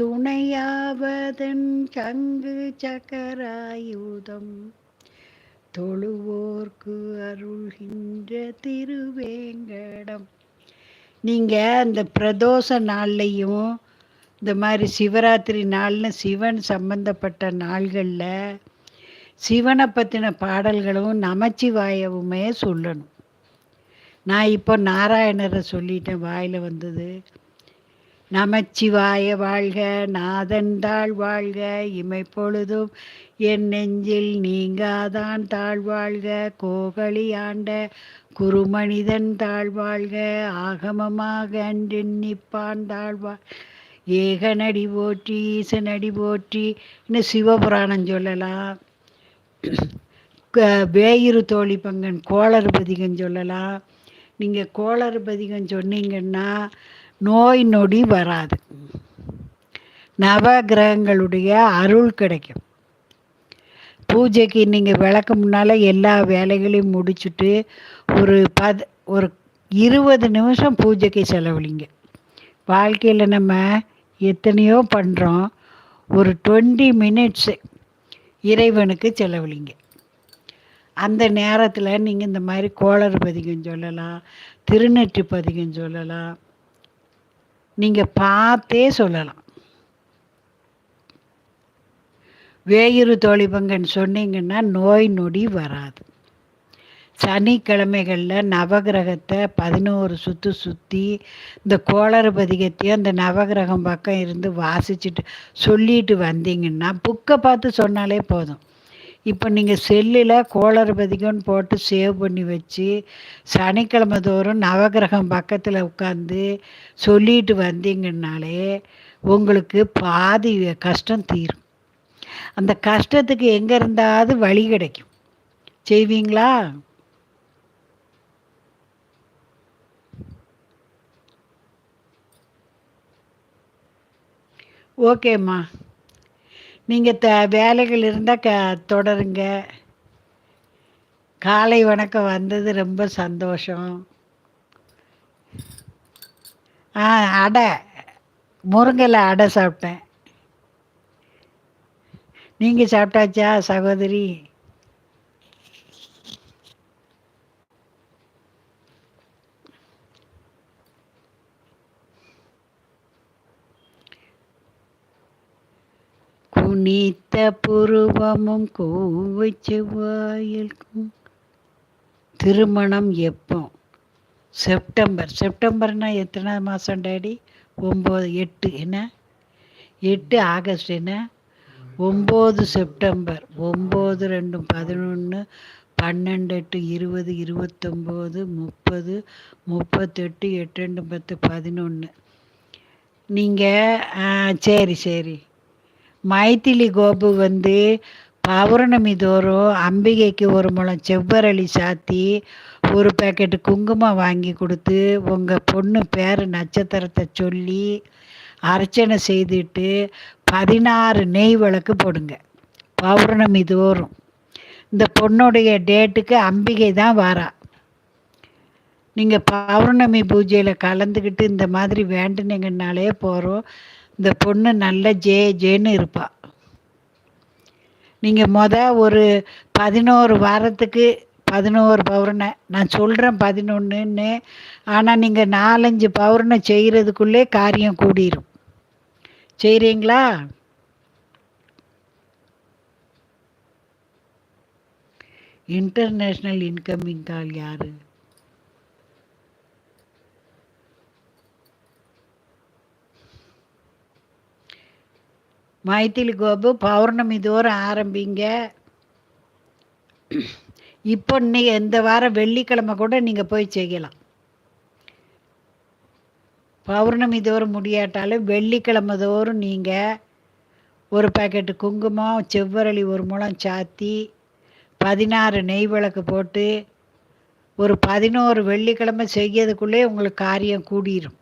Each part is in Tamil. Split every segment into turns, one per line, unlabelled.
துணையாவதன் சங்கு சக்கராயுதம். தொழுவோர்க்கு அருள்கின்ற திருவேங்கடம். நீங்கள் இந்த பிரதோஷ நாள்லையும் இந்த மாதிரி சிவராத்திரி நாள்னு சிவன் சம்பந்தப்பட்ட நாள்களில் சிவனை பற்றின பாடல்களும் நமச்சிவாயவுமே சொல்லணும். நான் இப்போ நாராயணரை சொல்லிட்டேன் வாயில் வந்தது. நமச்சிவாய வாழ்க நாதன் தாழ் வாழ்க இமை பொழுதும் என் நெஞ்சில் நீங்காதான் தாழ்வாழ்க கோகலி ஆண்ட குருமனிதன் தாழ்வாழ்க ஆகமமாக அன்றெண்ணிப்பான் தாழ்வாழ் ஏகனடி போற்றி ஈசனடி போற்றி இன்னும் சிவபுராணம் சொல்லலாம். வேயிறு தோழி பங்கன் கோளறுபதிகம் சொல்லலாம். நீங்கள் கோளறுபதிகம் சொன்னீங்கன்னா நோய் நொடி வராது. நவ கிரகங்களுடைய அருள் கிடைக்கும். பூஜைக்கு நீங்கள் விளக்கு முன்னால் எல்லா வேலைகளையும் முடிச்சுட்டு ஒரு பத் ஒரு இருபது நிமிஷம் பூஜைக்கு செலவழிங்க. வாழ்க்கையில் நம்ம எத்தனையோ பண்ணுறோம் ஒரு டுவெண்ட்டி மினிட்ஸு இறைவனுக்கு செலவழிங்க. அந்த நேரத்தில் நீங்கள் இந்த மாதிரி கோளறு பதிகம் சொல்லலாம் திருநெற்றி பதிகம் சொல்லலாம் நீங்கள் பார்த்தே சொல்லலாம். வேயிறு தோழிபங்கன் சொன்னீங்கன்னா நோய் நொடி வராது. சனிக்கிழமைகளில் நவகிரகத்தை பதினோரு சுற்று சுற்றி இந்த கோளறு பதிகத்தையும் அந்த நவகிரகம் பக்கம் இருந்து வாசிச்சுட்டு சொல்லிட்டு வந்தீங்கன்னா புக்கை பார்த்து சொன்னாலே போதும். இப்போ நீங்கள் செல்லில் கோளறு பதிகம்னு போட்டு சேவ் பண்ணி வச்சு சனிக்கிழமை தோறும் நவகிரகம் பக்கத்தில் உட்காந்து சொல்லிட்டு வந்தீங்கன்னாலே உங்களுக்கு பாதி கஷ்டம் தீரும். அந்த கஷ்டத்துக்கு எங்கே இருந்தாவது வழி கிடைக்கும். செய்வீங்களா? ஓகேம்மா. நீங்கள் த வேலைகள் இருந்தால் க தொடருங்க. காலை வணக்கம் வந்தது ரொம்ப சந்தோஷம். ஆ அடை முருங்கலை அடை சாப்பிட்டேன். நீங்கள் சாப்பிட்டாச்சா சகோதரி? குனித்த புருவமும் கோவை செவ்வாயில்கும். திருமணம் எப்போ? செப்டம்பர். செப்டம்பர்னா எத்தனை மாதம் டேடி? ஒம்பது எட்டு என்ன? எட்டு ஆகஸ்ட் என்ன? ஒம்பது செப்டம்பர். ஒம்பது ரெண்டு பதினொன்று பன்னெண்டு எட்டு இருபது இருபத்தொம்போது முப்பது முப்பத்தெட்டு எட்டு ரெண்டு பத்து பதினொன்று நீங்கள் சரி சரி. மைத்திலி கோபு வந்து பௌர்ணமி தோறும் அம்பிகைக்கு ஒரு முளம் செவ்வரளி சாத்தி ஒரு பேக்கெட்டு குங்குமம் வாங்கி கொடுத்து உங்கள் பொண்ணு பேர் நட்சத்திரத்தை சொல்லி அர்ச்சனை செய்துட்டு பதினாறு நெய் விளக்கு போடுங்க. பௌர்ணமி தோறும். இந்த பொண்ணுடைய டேட்டுக்கு அம்பிகை தான் வாரா. நீங்கள் பௌர்ணமி பூஜையில் கலந்துக்கிட்டு இந்த மாதிரி வேண்டுனீங்கன்னாலே போகிறோம் இந்த பொண்ணு நல்ல ஜே ஜேன்னு இருப்பாள் நீங்கள் மொத ஒரு பதினோரு வாரத்துக்கு பதினோரு பௌர்ணை நான் சொல்கிறேன் பதினொன்றுன்னு ஆனால் நீங்கள் நாலஞ்சு பௌர்ணை செய்கிறதுக்குள்ளே காரியம் கூடிரும். செய்கிறீங்களா இன்டர்நேஷ்னல் இன்கமிங் கால் யாரு? மைத்திலி கோபு பௌர்ணமி தோறும் ஆரம்பிங்க. இப்போ இன்னைக்கு இந்த வாரம் வெள்ளிக்கிழமை கூட நீங்கள் போய் செய்யலாம். பௌர்ணமி தோறும் முடியாட்டாலும் வெள்ளிக்கிழமை தோறும் நீங்கள் ஒரு பேக்கெட்டு குங்குமம் செவ்வரளி ஒரு முளம் சாத்தி பதினாறு நெய் விளக்கு போட்டு ஒரு பதினோரு வெள்ளிக்கிழமை செய்யறதுக்குள்ளே உங்களுக்கு காரியம் கூடிரும்.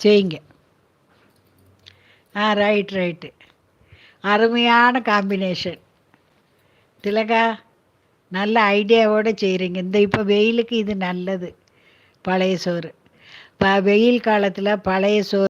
செய்யுங்க. ஆ ரைட் ரைட்டு அருமையான காம்பினேஷன் திலகா நல்ல ஐடியாவோடு செய்கிறீங்க இந்த இப்போ வெயிலுக்கு இது நல்லது. பழைய சோறு. ப வெயில் காலத்தில் பழைய சோறு